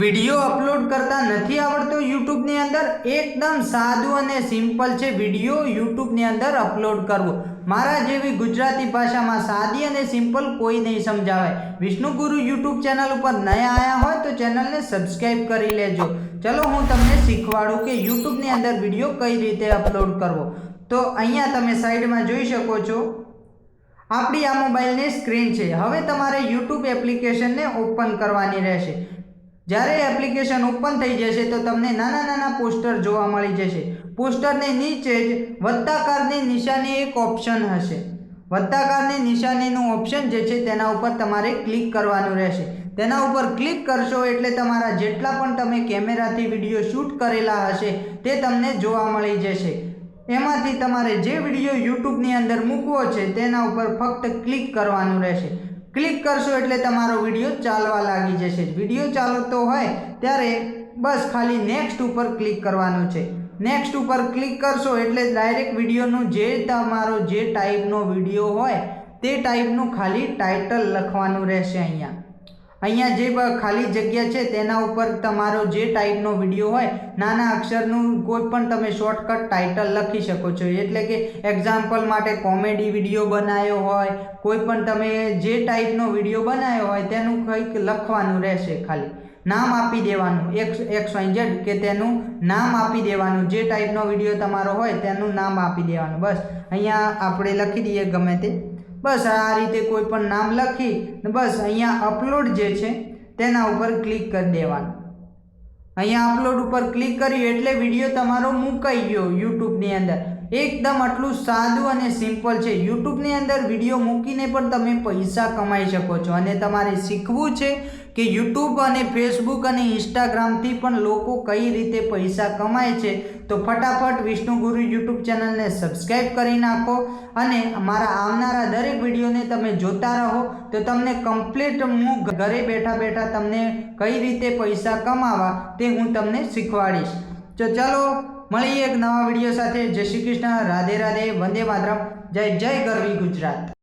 Video upload કરતા નથી આવડતો યુટ્યુબની અંદર, એકદમ સાદું અને સિમ્પલ છે વીડિયો યુટ્યુબની અંદર અપલોડ કરવો. મારા જેવી ગુજરાતી ભાષામાં સાદી અને સિમ્પલ કોઈ નહીં સમજાવાય વિષ્ણુગુરુ યુટ્યુબ ચેનલ ઉપર નયા આવ્યા હોય તો ચેનલને સબસ્ક્રાઈબ કરી લેજો. ચલો હું તમને શીખવાડું કે યુટ્યુબની અંદર વીડિયો કઈ રીતે અપલોડ કરવો. તો અહીંયા તમે સાઈડમાં જોઈ શકો છો. આપણી આ મોબાઈલની સ્ક્રીન છે. હવે તમારે યુટ્યુબ એપ્લિકેશનને ઓપન કરવાની રહેશે. જ્યારે એપ્લિકેશન ઓપન થઈ જશે તો તમને નાના નાના પોસ્ટર જોવા મળી જશે. પોસ્ટરની નીચે જ વત્તાકારની નિશાની એક ઓપ્શન હશે. વત્તાકારની નિશાનીનું ઓપ્શન જે છે તેના ઉપર તમારે ક્લિક કરવાનું રહેશે. તેના ઉપર ક્લિક કરશો એટલે તમારા જેટલા પણ તમે કેમેરાથી વીડિયો શૂટ કરેલા હશે તે તમને જોવા મળી જશે. એમાંથી તમારે જે વીડિયો યુટ્યુબની અંદર મૂકવો છે તેના ઉપર ફક્ત ક્લિક કરવાનું રહેશે. ક્લિક કરશો એટલે તમારો વીડિયો ચાલવા લાગી જશે. વીડિયો ચાલતો હોય ત્યારે બસ ખાલી નેક્સ્ટ ઉપર ક્લિક કરવાનું છે. નેક્સ્ટ ઉપર ક્લિક કરશો એટલે ડાયરેક્ટ વિડીયોનું જે તમારો જે ટાઈપનો વીડિયો હોય તે ટાઈપનું ખાલી ટાઇટલ લખવાનું રહેશે અહીંયા. અહીંયા જે ખાલી જગ્યા છે તેના ઉપર તમારો જે ટાઈપનો વીડિયો હોય, નાના અક્ષરનું કોઈ પણ તમે શોર્ટકટ ટાઇટલ લખી શકો છો. એટલે કે એક્ઝામ્પલ માટે કોમેડી વીડિયો બનાવ્યો હોય, કોઈ પણ તમે જે ટાઈપનો વીડિયો બનાવ્યો હોય તેનું કંઈક લખવાનું રહેશે ખાલી. નામ આપી દેવાનું, એક્સ એક્સ, વાય, ઝેડ, કે તેનું નામ આપી દેવાનું, જે ટાઈપનો વીડિયો તમારો હોય તેનું નામ આપી દેવાનું. બસ, અહીંયા આપણે લખી દઈએ ગમે તે. બસ આ રીતે કોઈ પણ નામ લખી બસ અહીંયા અપલોડ જે છે તેના ઉપર ક્લિક કરી દેવાનું. અહીંયા અપલોડ ઉપર ક્લિક કર્યું એટલે વીડિયો તમારો મુકાઈ ગયો યુટ્યુબની અંદર. એકદમ આટલું સાદું અને સિમ્પલ છે. યુટ્યુબની અંદર વીડિયો મૂકીને પણ તમે પૈસા કમાઈ શકો છો. અને તમારે શીખવું છે કે યુટ્યુબ અને ફેસબુક અને ઇન્સ્ટાગ્રામથી પણ લોકો કઈ રીતે પૈસા કમાય છે. તો ફટાફટ વિષ્ણુગુરુ યુટ્યુબ ચેનલને સબસ્ક્રાઈબ કરી નાખો અને મારા આવનારા દરેક વિડીયોને તમે જોતા રહો. તો તમને કમ્પ્લીટ હું ઘરે બેઠા બેઠા તમને કઈ રીતે પૈસા કમાવા તે હું તમને શીખવાડીશ. તો ચલો મળીએ એક નવા વીડિયો સાથે. જય શ્રી કૃષ્ણ. રાધે રાધે. વંદે માતરમ. જય જય ગરવી ગુજરાત.